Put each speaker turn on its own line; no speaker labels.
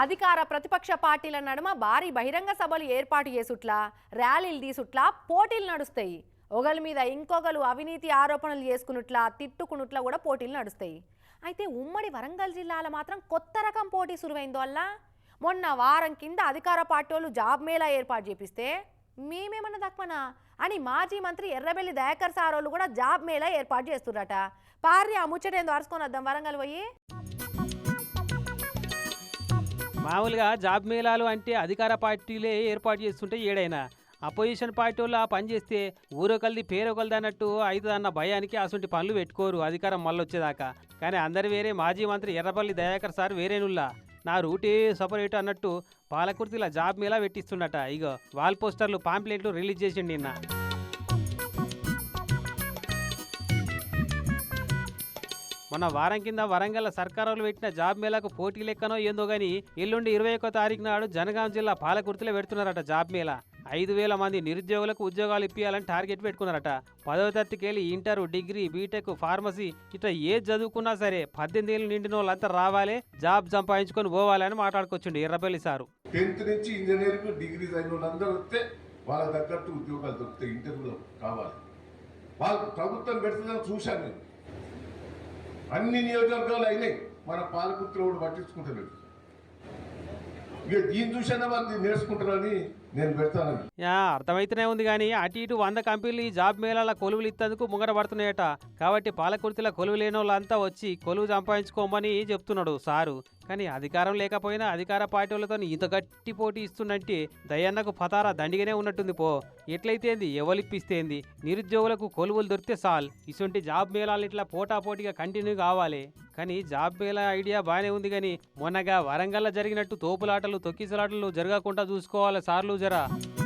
అధికార ప్రతిపక్ష పార్టీల నడుమ భారీ బహిరంగ సభలు ఏర్పాటు చేసుట్లా ర్యాలీలు తీసుట్లా పోటీలు నడుస్తాయి. ఒకరి మీద ఇంకొకరు అవినీతి ఆరోపణలు చేసుకున్నట్లా తిట్టుకున్నట్లా కూడా పోటీలు నడుస్తాయి. అయితే ఉమ్మడి వరంగల్ జిల్లాలో మాత్రం కొత్త రకం పోటీ సురువైందోల్ల మొన్న వారం కింద అధికార పార్టీ వాళ్ళు జాబ్ మేళా ఏర్పాటు చేపిస్తే మేమేమన్నా తక్కువనా అని మాజీ మంత్రి ఎర్రబెల్లి దయాకర్ సారోళ్ళు కూడా జాబ్ మేళా ఏర్పాటు చేస్తున్నారట భార్య ఆ ముచ్చటేందో అరుచుకొని వద్దాం. వరంగల్ పోయి.
మామూలుగా జాబ్ మేళాలు అంటే అధికార పార్టీలే ఏర్పాటు చేస్తుంటే ఏడైనా. అపోజిషన్ పార్టీ వాళ్ళు ఆ పని చేస్తే ఊరొకరిది అన్నట్టు అవుతుంది అన్న భయానికి అసలు పనులు పెట్టుకోరు అధికారం మళ్ళీ వచ్చేదాకా కానీ అందరు వేరే మాజీ మంత్రి ఎర్రపల్లి దయాకర్ సార్ వేరేనుల్లా. నా రూటే సపరేట్ అన్నట్టు పాలకుర్తిలా జాబ్ మేళా పెట్టిస్తుండట. ఇగో వాల్ పోస్టర్లు పాంప్లెట్లు రిలీజ్ చేసిండి నిన్న. మొన్న వారం కింద వరంగల్ సర్కారులు పెట్టిన జాబ్ మేళాకు పోటీ లెక్కనో ఏందో గాని ఎల్లుండి ఇరవై ఒక్కో తారీఖు నాడు జనగాం జిల్లా పాలకుర్తిలో పెడుతున్నారట జాబ్ మేళా. ఐదు వేల మంది నిరుద్యోగులకు ఉద్యోగాలు ఇప్పించాలని టార్గెట్ పెట్టుకున్నారట. పదవ తరగతికెళ్ళి ఇంటర్ డిగ్రీ బీటెక్ ఫార్మసీ ఇట్లా ఏ చదువుకున్నా సరే పద్దెనిమిది ఏళ్ళు నిండిన వాళ్ళంతా రావాలి జాబ్ సంపాదించుకొని పోవాలని మాట్లాడుకొచ్చిండు ఎర్రపల్లి సారు.
టెన్త్ నుంచి ఇంజనీరింగ్ డిగ్రీ అయిన వాళ్ళందరూ వస్తే వాళ్ళకి తగ్గట్టు ఉద్యోగాలు దొరుకుతాయి ఇంటర్వ్యూలో కావాలి. వాళ్ళు ప్రభుత్వం పెడుతుందని చూశాను నేను. అన్ని నియోజకవర్గాలు అయినాయి. మన పాలకుత్రుడు కూడా ఇక దీన్ని చూసినా వాళ్ళు నేర్చుకుంటారని నేను
అర్థమైతేనే ఉంది కానీ అటు ఇటు వంద కంపెనీలు ఈ జాబ్ మేళాల కొలువులు ఇత్తేందుకు ముంగట పడుతున్నాయట. కాబట్టి పాలకుర్తిలో కొలువు లేని వాళ్ళంతా వచ్చి కొలువు సంపాదించుకోమని చెప్తున్నాడు సారు. కానీ అధికారం లేకపోయినా అధికార పార్టీ వాళ్ళతో ఇంత గట్టి పోటీ ఇస్తుందంటే దయన్నకు పతారా దండిగానే ఉన్నట్టుంది పో. ఎట్లయితేంది? ఎవలిప్పిస్తేంది నిరుద్యోగులకు కొలువులు దొరికితే సాల్. ఇటువంటి జాబ్ మేళాలు ఇట్లా పోటా పోటీగా కంటిన్యూ కావాలి. కానీ జాబ్ మేళా ఐడియా బాగానే ఉంది కానీ మొన్నగా వరంగల్లో జరిగినట్టు తోపులాటలు తొక్కిసలాటలు జరగకుండా చూసుకోవాలి సార్లు that